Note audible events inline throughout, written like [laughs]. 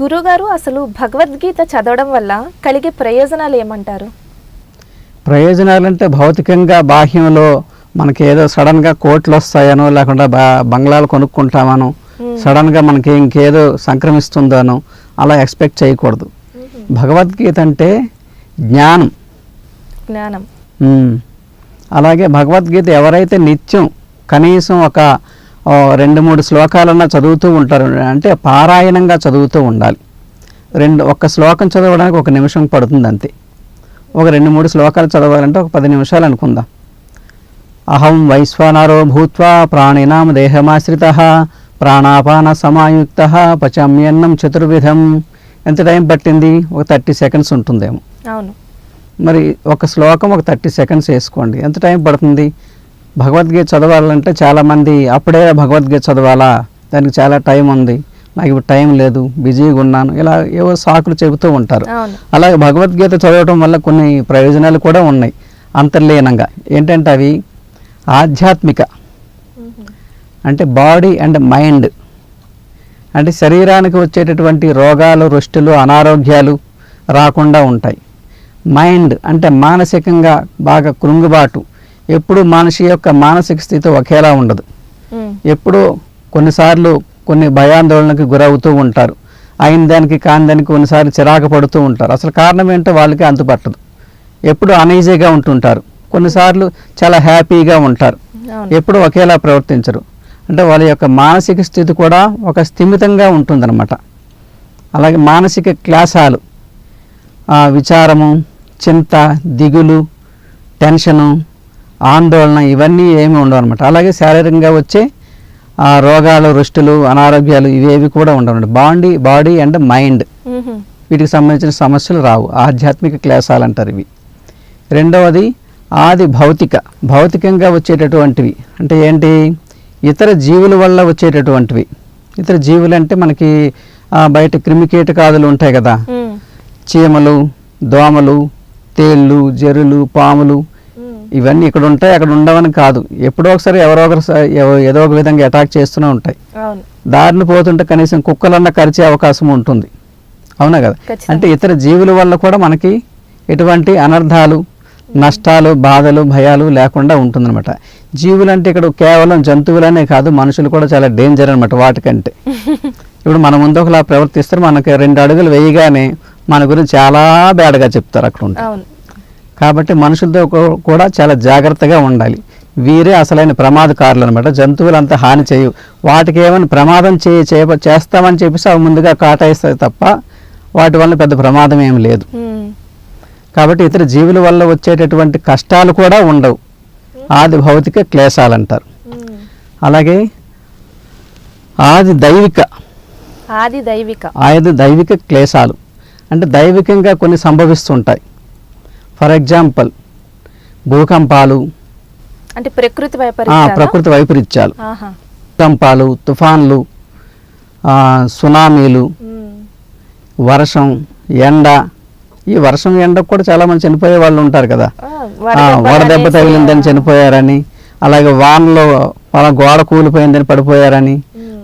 గురుగారు అసలు భగవద్గీత చదవడం వల్ల కలిగే ప్రయోజనాలు ఏమంటారు? ప్రయోజనాలు అంటే భౌతికంగా బాహ్యంలో మనకి ఏదో సడన్గా కోట్లు వస్తాయనో లేకుండా బంగ్లాలు కొనుక్కుంటామనో సడన్గా మనకి ఇంకేదో సంక్రమిస్తుందనో అలా ఎక్స్పెక్ట్ చేయకూడదు. భగవద్గీత అంటే జ్ఞానం. జ్ఞానం. అలాగే భగవద్గీత ఎవరైతే నిత్యం కనీసం ఒక రెండు మూడు శ్లోకాలన్నా చదువుతూ ఉంటారు. అంటే పారాయణంగా చదువుతూ ఉండాలి. రెండు ఒక్క శ్లోకం చదవడానికి ఒక నిమిషం పడుతుంది అంతే ఒక రెండు మూడు శ్లోకాలు చదవాలంటే ఒక పది నిమిషాలు అనుకుందాం. అహం వైశ్వానరో భూత్వా ప్రాణినాం దేహమాశ్రిత ప్రాణాపాన సమాయుక్త పచమ్యన్నం చతుర్విధం. ఎంత టైం పట్టింది? ఒక థర్టీ సెకండ్స్ ఉంటుందేమో. అవును. మరి ఒక శ్లోకం ఒక థర్టీ సెకండ్స్ వేసుకోండి. ఎంత టైం పడుతుంది? భగవద్గీత చదవాలంటే చాలామంది అప్పుడే భగవద్గీత చదవాలా? దానికి చాలా టైం ఉంది. నాకు ఇప్పుడు టైం లేదు. బిజీగా ఉన్నాను. ఇలా ఏవో సాకులు చెబుతూ ఉంటారు. అలాగే భగవద్గీత చదవటం వల్ల కొన్ని ప్రయోజనాలు కూడా ఉన్నాయి. అంతర్లీనంగా. ఏంటంటే అవి ఆధ్యాత్మిక. అంటే బాడీ అండ్ మైండ్. అంటే శరీరానికి వచ్చేటటువంటి రోగాలు రుష్టులు అనారోగ్యాలు రాకుండా ఉంటాయి. మైండ్ అంటే మానసికంగా బాగా కృంగుబాటు. ఎప్పుడు మనిషి యొక్క మానసిక స్థితి ఒకేలా ఉండదు. ఎప్పుడూ కొన్నిసార్లు కొన్ని భయాందోళనకు గురవుతూ ఉంటారు. అయిన దానికి కాని దానికి కొన్నిసార్లు చిరాకు పడుతూ ఉంటారు. అసలు కారణం ఏంటో వాళ్ళకి అంతుపట్టదు. ఎప్పుడు అనీజీగా ఉంటుంటారు. కొన్నిసార్లు చాలా హ్యాపీగా ఉంటారు. ఎప్పుడు ఒకేలా ప్రవర్తించరు. అంటే వాళ్ళ యొక్క మానసిక స్థితి కూడా ఒక స్థిమితంగా ఉంటుందన్నమాట. అలాగే మానసిక క్లాసాలు ఆ, విచారము చింత దిగులు టెన్షను ఆందోళన ఇవన్నీ ఏమి ఉండవు అనమాట అలాగే శారీరకంగా వచ్చే రోగాలు రుష్టులు అనారోగ్యాలు ఇవేవి కూడా ఉండవు బాడీ బాడీ అండ్ మైండ్. వీటికి సంబంధించిన సమస్యలు రావు. ఆధ్యాత్మిక క్లేశాలు అంటారు ఇవి. రెండవది ఆది భౌతిక. భౌతికంగా వచ్చేటటువంటివి. అంటే ఏంటి? ఇతర జీవుల వల్ల వచ్చేటటువంటివి. ఇతర జీవులు అంటే మనకి బయట క్రిమికీటకాదులు ఉంటాయి కదా. చీమలు దోమలు తేళ్ళు జెరులు పాములు ఇవన్నీ ఇక్కడ ఉంటాయి అక్కడ ఉండవని కాదు. ఎప్పుడో ఒకసారి ఎవరో ఒకరు ఏదో ఒక విధంగా అటాక్ చేస్తూనే ఉంటాయి. దారిని పోతుంటే కనీసం కుక్కలన్నా కరిచే అవకాశం ఉంటుంది. అవునా కదా. అంటే ఇతర జీవుల వల్ల కూడా మనకి ఎటువంటి అనర్థాలు నష్టాలు బాధలు భయాలు లేకుండా ఉంటుందన్నమాట. జీవులు అంటే ఇక్కడ కేవలం జంతువులనే కాదు మనుషులు కూడా చాలా డేంజర్ అనమాట వాటికంటే. [laughs] ఇప్పుడు మన ముందు ఒకలా ప్రవర్తిస్తారు మనకి రెండు అడుగులు వేయగానే మన గురించి చాలా బ్యాడ్గా చెప్తారు అక్కడ ఉంటే. అవును. కాబట్టి మనుషులతో కూడా చాలా జాగ్రత్తగా ఉండాలి. వీరే అసలైన ప్రమాదకారులు అనమాట జంతువులు అంత హాని చేయవు వాటికి ఏమైనా ప్రమాదం చే చేప- చేస్తామని చెప్పేసి అవి ముందుగా కాటాయిస్తాయి తప్ప వాటి వల్ల పెద్ద ప్రమాదం ఏమి లేదు. కాబట్టి ఇతర జీవుల వల్ల వచ్చేటటువంటి కష్టాలు కూడా ఉండవు. ఆది భౌతిక క్లేశాలు అంటారు. అలాగే ఆది దైవిక. ఆది దైవిక. ఆది దైవిక క్లేశాలు. అంటే దైవికంగా కొన్ని సంభవిస్తుంటాయి. ఫర్ ఎగ్జాంపుల్ భూకంపాలు. అంటే ప్రకృతి? ప్రకృతి వైపరీత్యాలు. భూకంపాలు తుఫాన్లు సునామీలు వర్షం ఎండ. ఈ వర్షం ఎండకు కూడా చాలా మంది చనిపోయే వాళ్ళు ఉంటారు కదా. వడదెబ్బ తగిలిందని చనిపోయారని అలాగే వానలో వాళ్ళ గోడ కూలిపోయిందని పడిపోయారని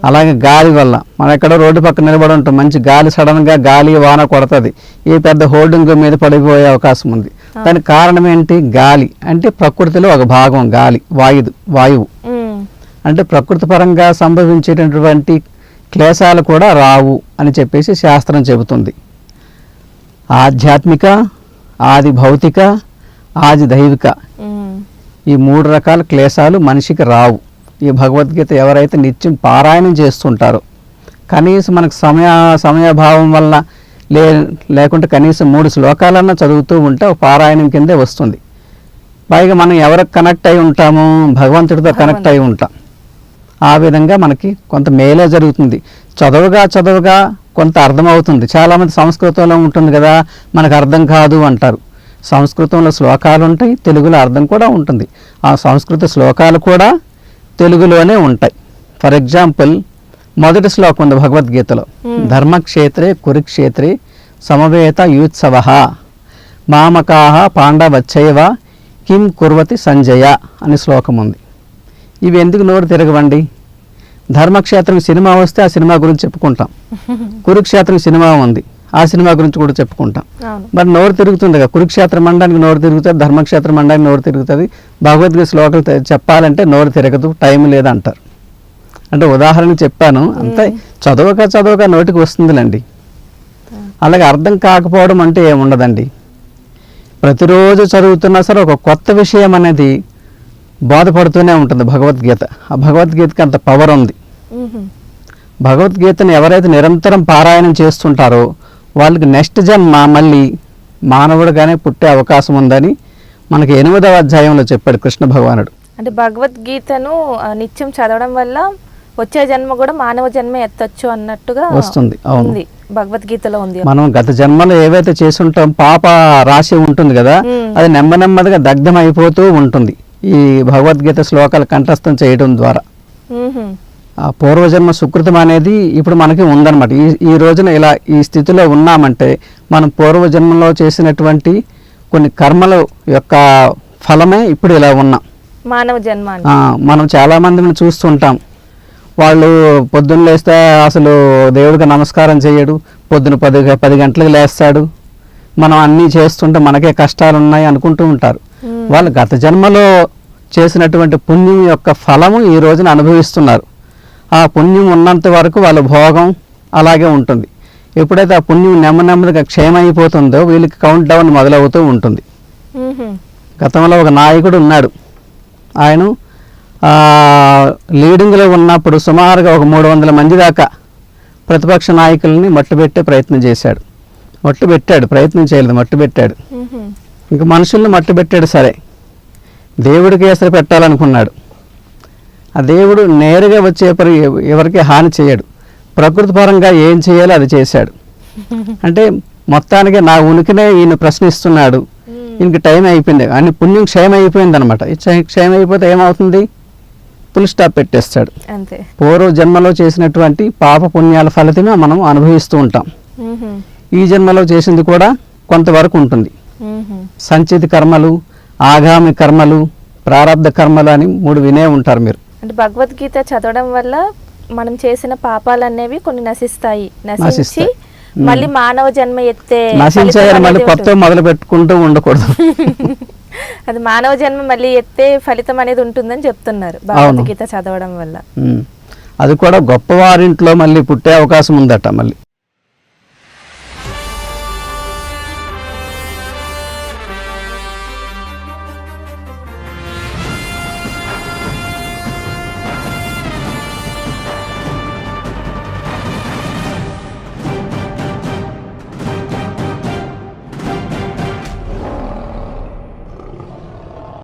అలాగే గాలి వల్ల. మనం ఎక్కడో రోడ్డు పక్కన నిలబడి ఉంటాం మంచి గాలి సడన్గా గాలి వాన కొడుతుంది. ఈ పెద్ద హోర్డింగ్ మీద పడిపోయే అవకాశం ఉంది. దానికి కారణం ఏంటి? గాలి. అంటే ప్రకృతిలో ఒక భాగం గాలి వాయువు. వాయువు అంటే ప్రకృతి పరంగా సంభవించేటటువంటి క్లేశాలు కూడా రావు అని చెప్పేసి శాస్త్రం చెబుతుంది. ఆధ్యాత్మిక ఆది భౌతిక ఆది దైవిక. ఈ మూడు రకాల క్లేశాలు మనిషికి రావు. ఈ భగవద్గీత ఎవరైతే నిత్యం పారాయణం చేస్తుంటారో కనీసం మనకు సమయ సమయభావం వల్ల లే లేకుంటే కనీసం మూడు శ్లోకాలన్నా చదువుతూ ఉంటే ఒక పారాయణం కిందే వస్తుంది. పైగా మనం ఎవరికి కనెక్ట్ అయి ఉంటామో? భగవంతుడితో కనెక్ట్ అయి ఉంటాం. ఆ విధంగా మనకి కొంత మేలే జరుగుతుంది. చదవగా చదవగా కొంత అర్థమవుతుంది. చాలామంది సంస్కృతంలో ఉంటుంది కదా మనకు అర్థం కాదు అంటారు. సంస్కృతంలో శ్లోకాలు ఉంటాయి తెలుగులో అర్థం కూడా ఉంటుంది. ఆ సంస్కృత శ్లోకాలు కూడా తెలుగులోనే ఉంటాయి. ఫర్ ఎగ్జాంపుల్ మొదటి శ్లోకం ఉంది భగవద్గీతలో. Hmm. ధర్మక్షేత్రే కురుక్షేత్రే సమవేత యూత్సవ. మామకాహ పాండవచ్చైవ కిం కుర్వతి సంజయ అనే శ్లోకం ఉంది. ఇవి ఎందుకు నోరు తిరగవండి? ధర్మక్షేత్రం సినిమా వస్తే ఆ సినిమా గురించి చెప్పుకుంటాం. [laughs] కురుక్షేత్రం సినిమా ఉంది. ఆ సినిమా గురించి కూడా చెప్పుకుంటాం. మరి నోరు తిరుగుతుంది కదా కురుక్షేత్రం మండడానికి నోరు తిరుగుతుంది ధర్మక్షేత్రం మండడానికి నోరు తిరుగుతుంది. భగవద్గీత శ్లోకాలు చెప్పాలంటే నోరు తిరగదు టైం లేదంటారు. అంటే ఉదాహరణ చెప్పాను అంతే. చదవక చదవక నోటికి వస్తుందిలేండి. అలాగే అర్థం కాకపోవడం అంటే ఏముండదండి? ప్రతిరోజు చదువుతున్నా సరే ఒక కొత్త విషయం అనేది బోధపడుతూనే ఉంటుంది భగవద్గీత. ఆ భగవద్గీతకి అంత పవర్ ఉంది. భగవద్గీతను ఎవరైతే నిరంతరం పారాయణం చేస్తుంటారో వాళ్ళకి నెక్స్ట్ జన్మ మళ్ళీ మానవుడుగానే పుట్టే అవకాశం ఉందని మనకి ఎనిమిదవ అధ్యాయంలో చెప్పాడు కృష్ణ భగవానుడు. అంటే భగవద్గీతను నిత్యం చదవడం వల్ల వచ్చే జన్మ కూడా మానవ జన్మ ఎత్తొచ్చు అన్నట్టుగా వస్తుంది, అవును. ఉంది. భగవద్గీతలో ఉంది. మనం గత జన్మలో ఏవైతే చేసుంటాం పాప రాశి ఉంటుంది కదా. అది నెమ్మ నెమ్మదిగా దగ్ధం అయిపోతూ ఉంటుంది. ఈ భగవద్గీత శ్లోకాలు కంఠస్థం చేయడం ద్వారా. ఆ పూర్వజన్మ సుకృతం అనేది ఇప్పుడు మనకి ఉందన్నమాట. ఈ ఈ రోజున ఇలా ఈ స్థితిలో ఉన్నామంటే మనం పూర్వజన్మలో చేసినటువంటి కొన్ని కర్మల యొక్క ఫలమే ఇప్పుడు ఇలా ఉన్నాం. మానవ జన్మ మనం చాలా మందిని చూస్తుంటాం. వాళ్ళు పొద్దున్న లేస్తే అసలు దేవుడికి నమస్కారం చేయడు పొద్దున పది పది గంటలకు లేస్తాడు. మనం అన్నీ చేస్తుంటే మనకే కష్టాలు ఉన్నాయి అనుకుంటూ ఉంటారు. వాళ్ళు గత జన్మలో చేసినటువంటి పుణ్యం యొక్క ఫలము ఈ రోజున అనుభవిస్తున్నారు. ఆ పుణ్యం ఉన్నంత వరకు వాళ్ళ భోగం అలాగే ఉంటుంది. ఎప్పుడైతే ఆ పుణ్యం నెమ్మ నెమ్మదిగా క్షేమైపోతుందో వీళ్ళకి కౌంట్ డౌన్ మొదలవుతూ ఉంటుంది. గతంలో ఒక నాయకుడు ఉన్నాడు. ఆయన లీడింగ్లో ఉన్నప్పుడు సుమారుగా ఒక మూడు వందల మంది దాకా ప్రతిపక్ష నాయకుల్ని మట్టుబెట్టే ప్రయత్నం చేశాడు. మట్టు పెట్టాడు ప్రయత్నం చేయలేదు మట్టు పెట్టాడు. ఇంక మనుషుల్ని మట్టు పెట్టాడు సరే. దేవుడికి ఎసరు పెట్టాలనుకున్నాడు. ఆ దేవుడు నేరుగా వచ్చే పరి ఎవరికి హాని చేయడు. ప్రకృతి పరంగా ఏం చేయాలో అది చేశాడు. [laughs] అంటే మొత్తానికి నా ఉనికినే ఈయన ప్రశ్నిస్తున్నాడు. ఇంక టైం అయిపోయింది. అని పుణ్యం క్షయం అయిపోయింది అనమాట క్షయం అయిపోతే ఏమవుతుంది? ఫుల్ స్టాప్ పెట్టేస్తాడు పూర్వ జన్మలో చేసినటువంటి పాప పుణ్యాల ఫలితమే మనం అనుభవిస్తూ ఉంటాం. ఈ జన్మలో చేసింది కూడా కొంతవరకు ఉంటుంది. సంచిత కర్మలు ఆగామి కర్మలు ప్రారంధ కర్మలు అని మూడు వినే ఉంటారు మీరు అంటే భగవద్గీత చదవడం వల్ల మనం చేసిన పాపాలు అనేవి కొన్ని నశిస్తాయి నశించి. మళ్ళీ మానవ జన్మ ఎత్తే నశించాయని మళ్ళీ కొత్త. మొదలు పెట్టుకుంటూ ఉండకూడదు [laughs] అది మానవ జన్మ మళ్ళీ ఎత్తే ఫలితం అనేది ఉంటుందని చెప్తున్నారు భగవద్గీత చదవడం వల్ల. అది కూడా గొప్పవారింట్లో మళ్ళీ పుట్టే అవకాశం ఉందట మళ్ళీ.